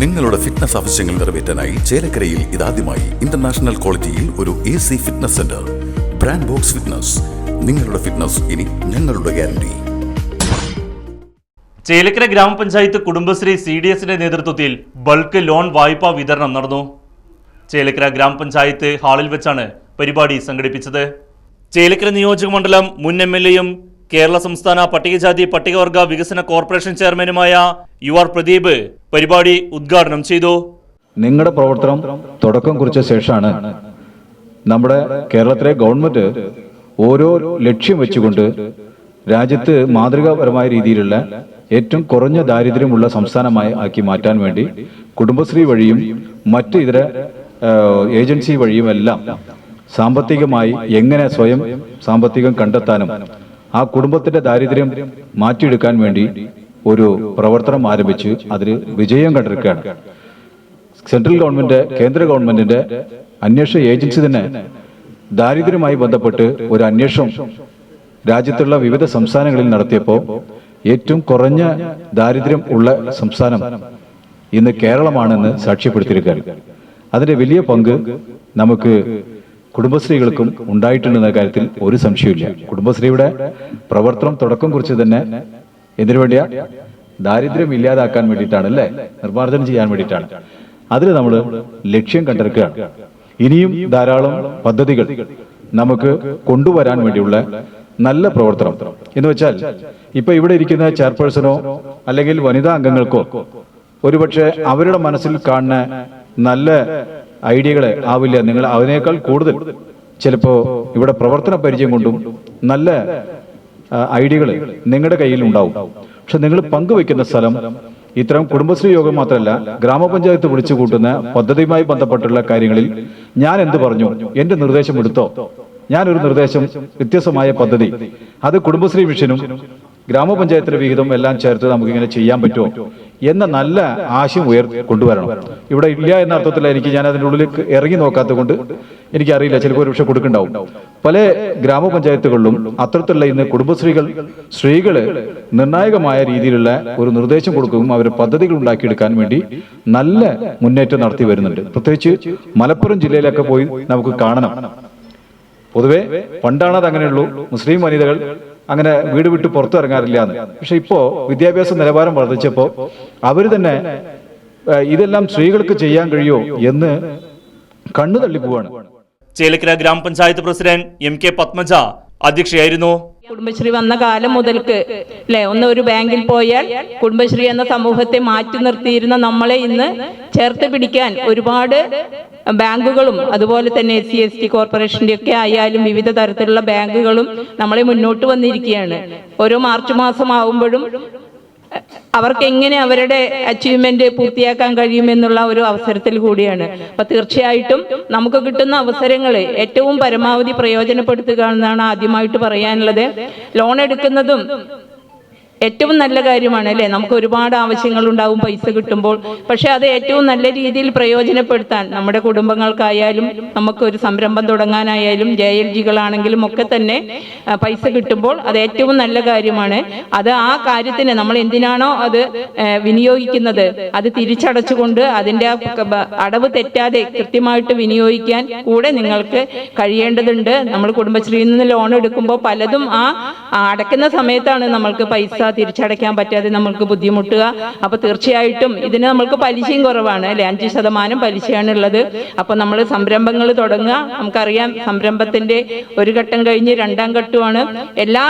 നിങ്ങളുടെ ഫിറ്റ്നസ് ആവശ്യങ്ങൾ നിറവേറ്റാനായി ചേലക്കരയിൽ ഇതാദ്യമായി ഇന്റർനാഷണൽ ക്വാളിറ്റിയിൽ ഒരു A C fitness centre brand box fitness നിങ്ങളുടെ ഫിറ്റ്നസ് ഇനി ഞങ്ങളുടെ ഗ്യാരണ്ടി ചേലക്കര ഗ്രാമപഞ്ചായത്ത് കുടുംബശ്രീ സി ഡി എസിന്റെ നേതൃത്വത്തിൽ ബൾക്ക് ലോൺ വായ്പാ വിതരണം നടന്നു. ചേലക്കര ഗ്രാമപഞ്ചായത്ത് ഹാളിൽ വെച്ചാണ് പരിപാടി സംഘടിപ്പിച്ചത്. ചേലക്കര നിയോജക മണ്ഡലം മുൻ എം എൽ എയും കേരള സംസ്ഥാന പട്ടികജാതി പട്ടികവർഗ വികസന കോർപ്പറേഷൻ ചെയർമാനുമായ യു ആർ പ്രദീപ് പരിപാടി ഉദ്ഘാടനം ചെയ്തു. നിങ്ങളുടെ പ്രവർത്തനം തുടക്കം കുറിച്ച ശേഷമാണ് നമ്മുടെ കേരളത്തിലെ ഗവൺമെന്റ് ഓരോ ലക്ഷ്യം വെച്ചുകൊണ്ട് രാജ്യത്ത് മാതൃകാപരമായ രീതിയിലുള്ള ഏറ്റവും കുറഞ്ഞ ദാരിദ്ര്യമുള്ള സംസ്ഥാനമായി ആക്കി മാറ്റാൻ വേണ്ടി കുടുംബശ്രീ വഴിയും മറ്റ് ഇതര ഏജൻസി വഴിയും എല്ലാം സാമ്പത്തികമായി എങ്ങനെ സ്വയം സാമ്പത്തികം കണ്ടെത്താനും ആ കുടുംബത്തിന്റെ ദാരിദ്ര്യം മാറ്റിയെടുക്കാൻ വേണ്ടി ഒരു പ്രവർത്തനം ആരംഭിച്ച് അതിൽ വിജയം കണ്ടിരിക്കുകയാണ്. സെൻട്രൽ ഗവൺമെന്റ് കേന്ദ്ര ഗവൺമെന്റിന്റെ അന്വേഷണ ഏജൻസി തന്നെ ദാരിദ്ര്യവുമായി ബന്ധപ്പെട്ട് ഒരു അന്വേഷണം രാജ്യത്തുള്ള വിവിധ സംസ്ഥാനങ്ങളിൽ നടത്തിയപ്പോൾ ഏറ്റവും കുറഞ്ഞ ദാരിദ്ര്യം ഉള്ള സംസ്ഥാനം ഇന്ന് കേരളമാണെന്ന് സാക്ഷ്യപ്പെടുത്തിയിരിക്കുകയാണ്. അതിന്റെ വലിയ പങ്ക് നമുക്ക് കുടുംബശ്രീകൾക്കും ഉണ്ടായിട്ടുണ്ടെന്ന കാര്യത്തിൽ ഒരു സംശയമില്ല കുടുംബശ്രീയുടെ പ്രവർത്തനം തുടക്കം കുറിച്ച് തന്നെ എന്തിനു വേണ്ടിയാ ദാരിദ്ര്യം ഇല്ലാതാക്കാൻ വേണ്ടിയിട്ടാണ് അല്ലേ നിർമ്മാർജനം ചെയ്യാൻ വേണ്ടിയിട്ടാണ്. അതിൽ നമ്മൾ ലക്ഷ്യം കണ്ടെടുക്കുകയാണ്. ഇനിയും ധാരാളം പദ്ധതികൾ നമുക്ക് കൊണ്ടുവരാൻ വേണ്ടിയുള്ള നല്ല പ്രവർത്തനം. എന്ന് വെച്ചാൽ ഇപ്പൊ ഇവിടെ ഇരിക്കുന്ന ചെയർപേഴ്സണോ അല്ലെങ്കിൽ വനിതാ അംഗങ്ങൾക്കോ ഒരുപക്ഷെ അവരുടെ മനസ്സിൽ കാണുന്ന നല്ല ഐഡിയകളെ ആവില്ല. നിങ്ങൾ അതിനേക്കാൾ കൂടുതൽ ചിലപ്പോ ഇവിടെ പ്രവർത്തന പരിചയം കൊണ്ടും നല്ല ഐഡിയകൾ നിങ്ങളുടെ കയ്യിൽ ഉണ്ടാവും. പക്ഷെ നിങ്ങൾ പങ്കുവെക്കുന്ന സ്ഥലം ഇത്തരം കുടുംബശ്രീ യോഗം മാത്രമല്ല ഗ്രാമപഞ്ചായത്ത് വിളിച്ചു കൂട്ടുന്ന പദ്ധതിയുമായി ബന്ധപ്പെട്ടുള്ള കാര്യങ്ങളിൽ ഞാൻ എന്ത് പറഞ്ഞു എന്റെ നിർദ്ദേശം എടുത്തോ? ഞാനൊരു നിർദ്ദേശം വ്യത്യസ്തമായ പദ്ധതി. അത് കുടുംബശ്രീ മിഷനും ഗ്രാമപഞ്ചായത്തിന്റെ വിഹിതം എല്ലാം ചേർത്ത് നമുക്ക് ഇങ്ങനെ ചെയ്യാൻ പറ്റുമോ എന്ന നല്ല ആശയം ഉയർ കൊണ്ടുവരണം. ഇവിടെ ഇല്ല എന്ന അർത്ഥത്തിൽ എനിക്ക് ഞാൻ അതിന്റെ ഉള്ളിൽ ഇറങ്ങി നോക്കാത്തത് കൊണ്ട് എനിക്കറിയില്ല ചിലപ്പോൾ ഒരു പക്ഷെ കൊടുക്കുന്നുണ്ടാവും. പല ഗ്രാമപഞ്ചായത്തുകളിലും അത്തരത്തിലുള്ള ഇന്ന് കുടുംബശ്രീകൾ സ്ത്രീകൾ നിർണായകമായ രീതിയിലുള്ള ഒരു നിർദ്ദേശം കൊടുക്കുകയും അവർ പദ്ധതികൾ ഉണ്ടാക്കിയെടുക്കാൻ വേണ്ടി നല്ല മുന്നേറ്റം നടത്തി വരുന്നുണ്ട്. പ്രത്യേകിച്ച് മലപ്പുറം ജില്ലയിലൊക്കെ പോയി നമുക്ക് കാണണം. പൊതുവെ പണ്ടാണ് അങ്ങനെയുള്ളൂ. മുസ്ലിം വനിതകൾ അങ്ങനെ വീട് വിട്ട് പുറത്തിറങ്ങാറില്ല എന്ന് പക്ഷെ ഇപ്പോ വിദ്യാഭ്യാസ നിലവാരം വർദ്ധിച്ചപ്പോ അവർ തന്നെ ഇതെല്ലാം സ്ത്രീകൾക്ക് ചെയ്യാൻ കഴിയോ എന്ന് കണ്ണു തള്ളിപ്പോവാണ് ചേലക്കര ഗ്രാമപഞ്ചായത്ത് പ്രസിഡന്റ് എം കെ പത്മജ അധ്യക്ഷയായിരുന്നു. കുടുംബശ്രീ വന്ന കാലം മുതൽക്ക് അല്ലെ ഒന്ന് ഒരു ബാങ്കിൽ പോയാൽ കുടുംബശ്രീ എന്ന സമൂഹത്തെ മാറ്റി നിർത്തിയിരുന്ന നമ്മളെ ഇന്ന് ചേർത്ത് പിടിക്കാൻ ഒരുപാട് ബാങ്കുകളും അതുപോലെ തന്നെ എസ് സി എസ് ടി കോർപ്പറേഷന്റെ ഒക്കെ ആയാലും വിവിധ തരത്തിലുള്ള ബാങ്കുകളും നമ്മളെ മുന്നോട്ട് വന്നിരിക്കുകയാണ്. ഓരോ മാർച്ച് മാസം ആവുമ്പോഴും അവർക്ക് എങ്ങനെ അവരുടെ അച്ചീവ്മെന്റ് പൂർത്തിയാക്കാൻ കഴിയുമെന്നുള്ള ഒരു അവസരത്തിൽ കൂടിയാണ്. അപ്പൊ തീർച്ചയായിട്ടും നമുക്ക് കിട്ടുന്ന അവസരങ്ങൾ ഏറ്റവും പരമാവധി പ്രയോജനപ്പെടുത്തുക എന്നാണ് ആദ്യമായിട്ട് പറയാനുള്ളത്. ലോൺ എടുക്കുന്നതും ഏറ്റവും നല്ല കാര്യമാണ് അല്ലേ? നമുക്ക് ഒരുപാട് ആവശ്യങ്ങൾ ഉണ്ടാവും പൈസ കിട്ടുമ്പോൾ. പക്ഷെ അത് ഏറ്റവും നല്ല രീതിയിൽ പ്രയോജനപ്പെടുത്താൻ നമ്മുടെ കുടുംബങ്ങൾക്കായാലും നമുക്ക് ഒരു സംരംഭം തുടങ്ങാനായാലും ജെ എൽ ജികളാണെങ്കിലും ഒക്കെ തന്നെ പൈസ കിട്ടുമ്പോൾ അത് ഏറ്റവും നല്ല കാര്യമാണ്. അത് ആ കാര്യത്തിന് നമ്മൾ എന്തിനാണോ അത് വിനിയോഗിക്കുന്നത്? അത് തിരിച്ചടച്ചുകൊണ്ട് അതിന്റെ ആ അടവ് തെറ്റാതെ കൃത്യമായിട്ട് വിനിയോഗിക്കാൻ കൂടെ നിങ്ങൾക്ക് കഴിയേണ്ടതുണ്ട്. നമ്മൾ കുടുംബശ്രീയിൽ നിന്ന് ലോൺ എടുക്കുമ്പോൾ പലതും ആ അടയ്ക്കുന്ന സമയത്താണ് നമ്മൾക്ക് പൈസ തിരിച്ചടയ്ക്കാൻ പറ്റാതെ നമ്മൾക്ക് ബുദ്ധിമുട്ടുക. അപ്പൊ തീർച്ചയായിട്ടും ഇതിന് നമ്മൾക്ക് പലിശയും കുറവാണ് അല്ലെ? അഞ്ച് ശതമാനം പലിശയാണ് ഉള്ളത് അപ്പൊ നമ്മൾ സംരംഭങ്ങൾ തുടങ്ങുക. നമുക്കറിയാം സംരംഭത്തിന്റെ ഒരു ഘട്ടം കഴിഞ്ഞ് രണ്ടാം ഘട്ടമാണ്. എല്ലാ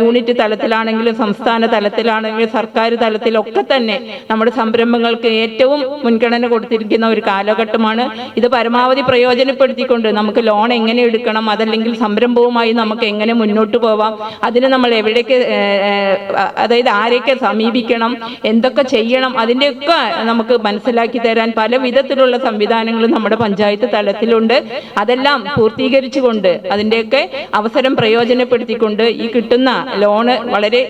യൂണിറ്റ് തലത്തിലാണെങ്കിലും സംസ്ഥാന തലത്തിലാണെങ്കിലും സർക്കാർ തലത്തിലൊക്കെ തന്നെ നമ്മുടെ സംരംഭങ്ങൾക്ക് ഏറ്റവും മുൻഗണന കൊടുത്തിരിക്കുന്ന ഒരു കാലഘട്ടമാണ്. ഇത് പരമാവധി പ്രയോജനപ്പെടുത്തിക്കൊണ്ട് നമുക്ക് ലോൺ എങ്ങനെ എടുക്കണം? അതല്ലെങ്കിൽ സംരംഭവുമായി നമുക്ക് എങ്ങനെ മുന്നോട്ട് പോവാം? അതിന് നമ്മൾ എവിടേക്ക് അതായത് ആരെയൊക്കെ സമീപിക്കണം എന്തൊക്കെ ചെയ്യണം അതിന്റെയൊക്കെ നമുക്ക് മനസ്സിലാക്കി തരാൻ പല വിധത്തിലുള്ള സംവിധാനങ്ങളും നമ്മുടെ പഞ്ചായത്ത് തലത്തിലുണ്ട്. അതെല്ലാം പൂർത്തീകരിച്ചുകൊണ്ട് അതിന്റെയൊക്കെ അവസരം പ്രയോജനപ്പെടുത്തിക്കൊണ്ട് ഈ കിട്ടുന്ന ലോണ് വളരെ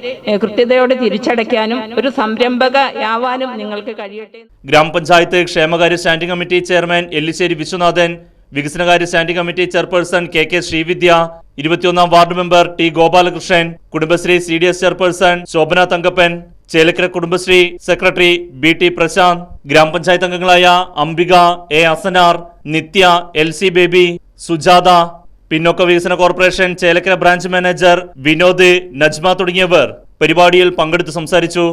കൃത്യതയോടെ തിരിച്ചടയ്ക്കാനും ഒരു സംരംഭകയാവാനും നിങ്ങൾക്ക് കഴിയട്ടെ. ഗ്രാമപഞ്ചായത്ത് ക്ഷേമകാര്യ standing committee chairman Ellissery Viswanathan വികസനകാര്യ standing committee chairperson K K Srividya ഇരുപത്തിയൊന്നാം ward member T Gopalakrishnan Kudumbashree C D S chairperson Shobhana Thankappan Chelakkara Kudumbashree secretary B T Prashanth ഗ്രാമപഞ്ചായത്ത് അംഗങ്ങളായ Ambika A Asanar Nithya L C Baby Sujatha പിന്നോക്ക വികസന corporation Chelakkara branch manager Vinod Najma തുടങ്ങിയവർ പരിപാടിയിൽ പങ്കെടുത്ത് സംസാരിച്ചു.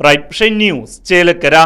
Right news Chelakkara.